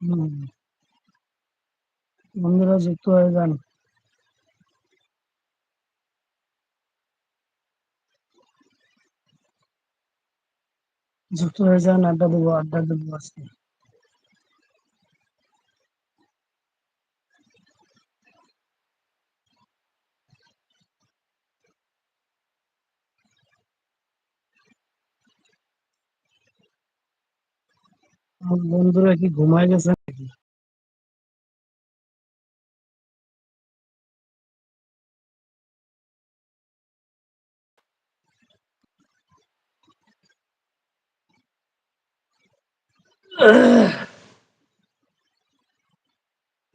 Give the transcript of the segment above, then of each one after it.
হুম। বন্ধুরা যুক্ত হয়ে যান যুক্ত হয়ে যান আড্ডা দেবো আড্ডা দেবো আজকে বন্ধুরা কি ঘুমায় গেছে নাকি?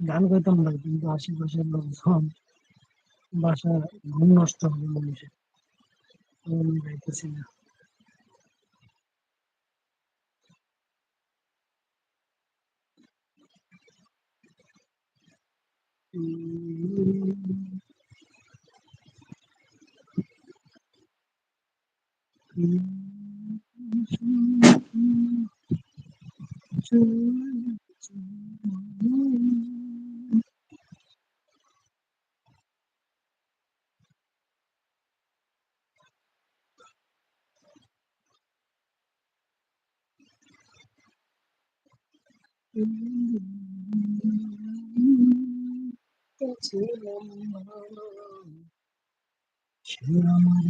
গান গাইতাম না, কিন্তু আশেপাশের লোকজন বাসায় ঘুম নষ্ট হবে মানুষের গাইতেছি না। Mm-hmm. আমার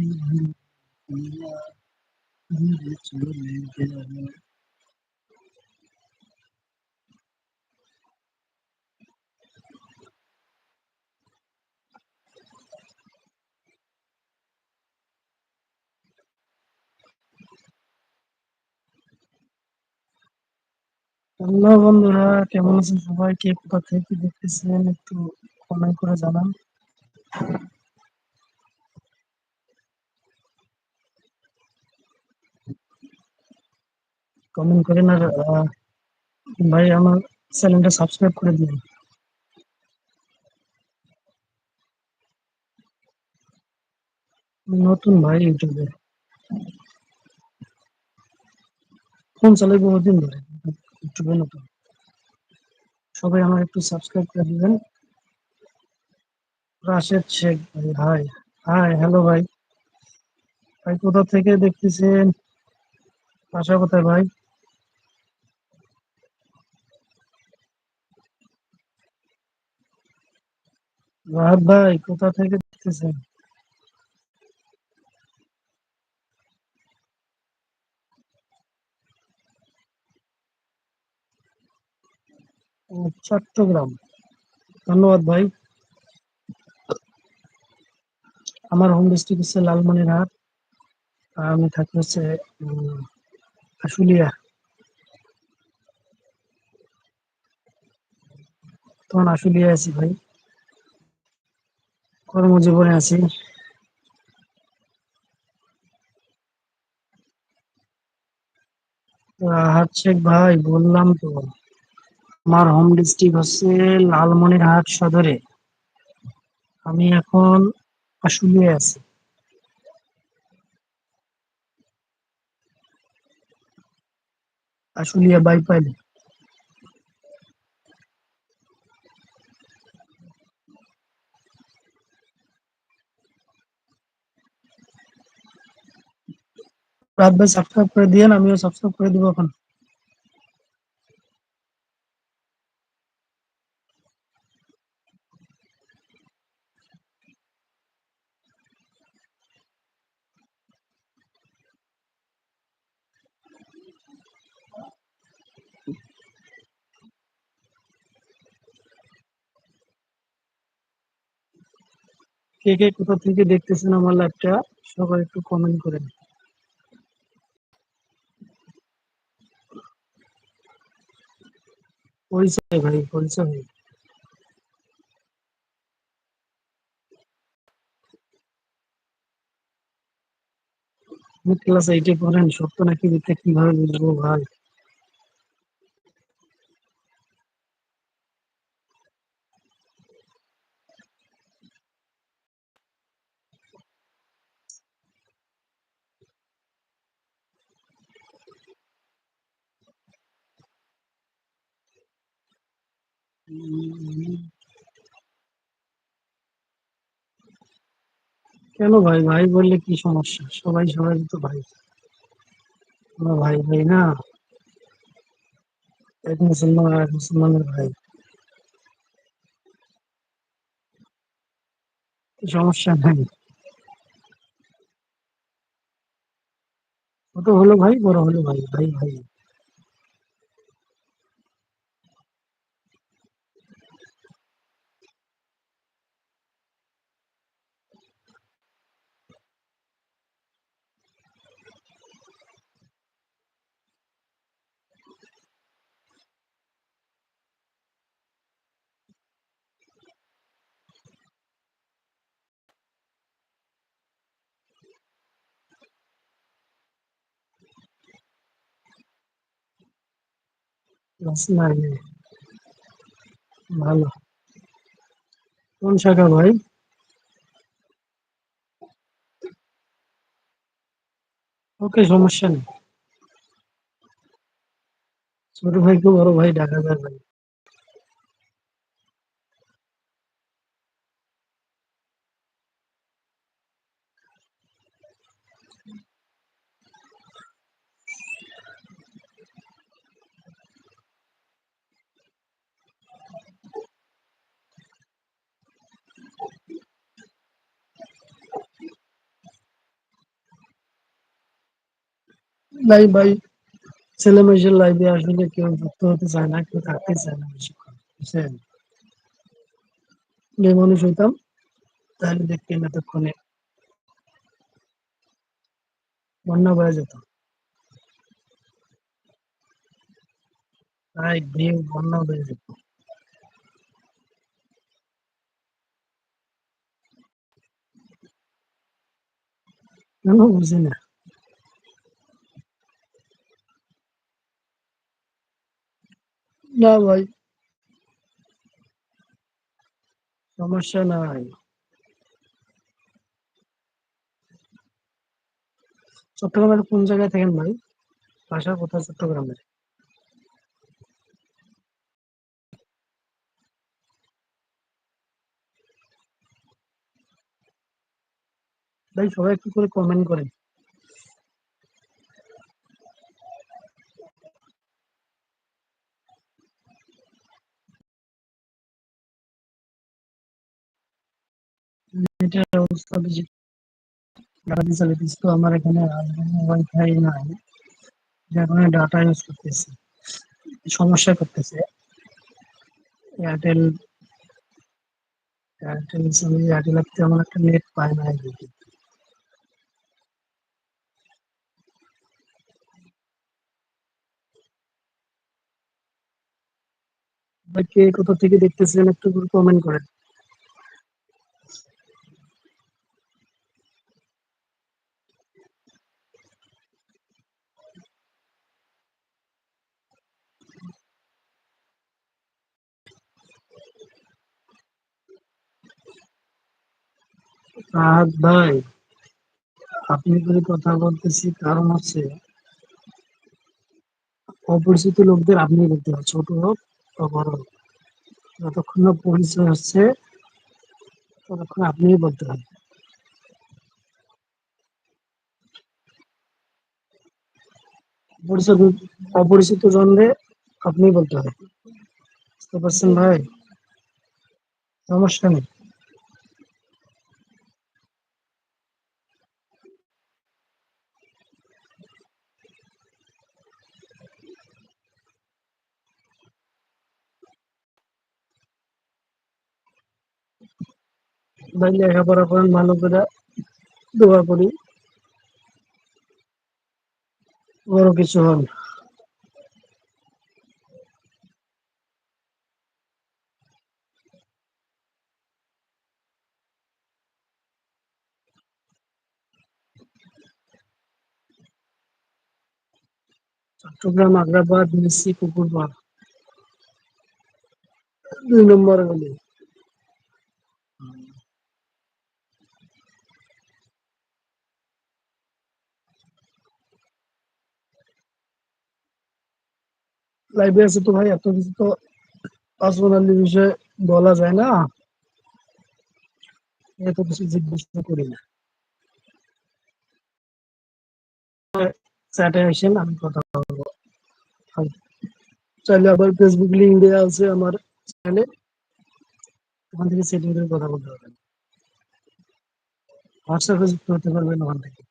ভুলিয়া দূরে চলে গেল হ্যালো বন্ধুরা কেমন আছেন সবাই কে কোথা থেকে দেখতেছেন একটু কমেন্ট করে জানান। কমেন্ট করেন আর ভাই, আমার চ্যানেলটা সাবস্ক্রাইব করে দিন। নতুন ভাই, ইউটিউবে। ফোন চালাই বহুদিন ধরে, ইউটিউবে নতুন। সবাই আমার একটু সাবস্ক্রাইব করে দিবেন। রাশেদ শেখ ভাই, হাই হাই, হ্যালো ভাই। ভাই, কোথা থেকে দেখতেছেন? বাসা কোথায় ভাই? রাহাত ভাই, কোথা থেকে দেখতেছেন? চট্টগ্রাম। ধন্যবাদ ভাই। আমার হোম ডিস্ট্রিক্ট হচ্ছে লালমনিরহাট। আমি থাকি হচ্ছে আশুলিয়া। তখন আশুলিয়া আছি ভাই। কর্মজীবনে আছি। রাহাত শেখ ভাই, বললাম তো, আমার হোম ডিস্ট্রিক্ট হচ্ছে লালমনিরহাট সদরে। আমি এখন আশুলিয়ায় আছি। আশুলিয়া বাইপাইলে। রাত ভাই সাবস্ক্রাইব করে দিয়েন আমিও সাবস্ক্রাইব করে দিব এখন। কে কে কোথা থেকে দেখতেছেন আমার লাইভটা সবাই একটু কমেন্ট করেন পরিচয় ভাই, পরিচয় ক্লাস এইটে পড়েন সত্য নাকি কীভাবে বুঝব ভাই? কেন ভাই? ভাই বললে কি সমস্যা? সবাই সবাই তো ভাই। আমরা ভাই ভাই না? এক মুসলমান আর এক মুসলমানের ভাই। সমস্যা নাই। ছোট হলো ভাই? বড় হলো ভাই ভাই ভাই। ক্লাস ভালো। কোন শাখা ভাই? ওকে, সমস্যা নেই। ছোট ভাইকে বড় ভাই ডাকা যায় ভাই। নাই ভাই ছেলে মেয়েদের লাইভে আসলে কেউ যুক্ত হতে চায় না কেউ থাকতে চায় না বেশিক্ষণ বুঝছেন মেয়ে মানুষ হইতাম তাহলে দেখতেন এতক্ষণে বন্যা বয়ে যেত তাই ঢেউ বন্যা বয়ে যেত কেন বুঝি না না ভাই। সমস্যা নাই। চট্টগ্রামের কোন জায়গায় থাকেন ভাই? বাসা কোথায় চট্টগ্রামের? ভাই সবাই একটু করে কমেন্ট করেন? এটার অবস্থা বেশি ডাটা চালিতেছি তো, আমার এখানে ওয়াইফাই নাই। ডাটা ইউজ করতেছি। সমস্যা করতেছে। এয়ারটেল এয়ারটেল এয়ারটেল তেমন একটা নেট পায় না এদিকে কে কোথা থেকে দেখতেছিলেন একটু কমেন্ট করেন। রাহাত ভাই আপনি করে কথা বলতেছি, কারণ হচ্ছে অপরিচিত লোকদের আপনি বলতে হবে ছোট হোক বা বড় হোক। যতক্ষণ না পরিচয় হচ্ছে, ততক্ষণ আপনিই বলতে হবে পরিচিত অপরিচিত জনরে আপনি বলতে হবে বুঝতে পারছেন ভাই? সমস্যা নেই। ভাই লেখাপড়া করেন ভালো করে দোয়া করি বড় কিছু হন চট্টগ্রাম আগ্রাবাদ মিসি কুকুরবাগ দুই নম্বর গলি লাইভে আছে তো ভাই, এত কিছু তো পার্সোনালি বিষয়ে বলা যায় না। এত কিছু জিজ্ঞেস করি না। চ্যাটে আসেন, আমি কথা বলব। চাইলে আবার ফেসবুক লিঙ্ক দেওয়া আছে আমার চ্যানেলে ওখান থেকে সেটিং করে কথা বলতে পারবেন। হোয়াটসঅ্যাপে যুক্ত হতে পারবেন ওখান থেকে।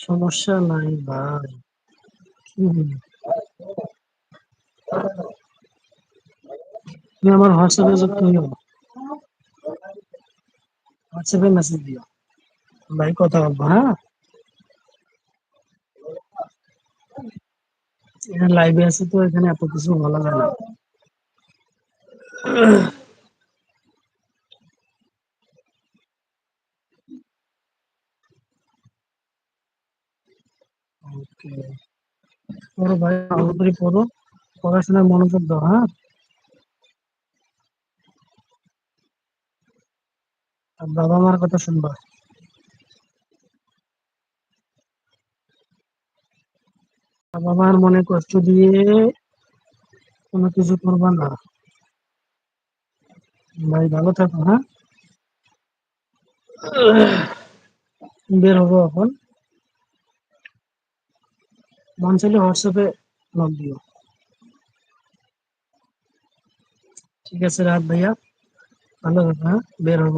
সমস্যা নাই ভাই। তুমি আমার হোয়াটসঅ্যাপে যুক্ত হইও হোয়াটসঅ্যাপে মেসেজ দিও। ভাই কথা বলব হ্যাঁ? লাইভে আছে তো, এখানে এত কিছু বলা যায় না। পড়ো ভাই পড়ো। পড়াশোনায় মনোযোগ দাও হ্যাঁ? আর বাবা মার কথা শুনবা। মনে কষ্ট দিয়ে কোনো কিছু করবা না। ভাই, ভালো থাকো হ্যাঁ? বের হব এখন। মন চাইলে হোয়াটসঅ্যাপে নক দিও। ঠিক আছে রাত ভাইয়া। ভালো থাকো হ্যাঁ? বের হব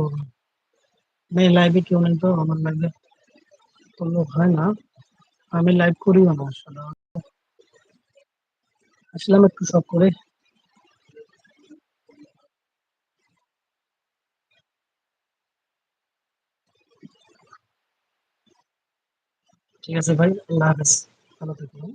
নেই লাইভে কেউ নেই তো? আমার লাইভে তো লোক হয় না। আমি লাইভ করিও না আসলে আসলাম একটু শখ করে। ঠিক আছে ভাই, আল্লাহ হাফেজ। ভালো থাকো হ্যাঁ?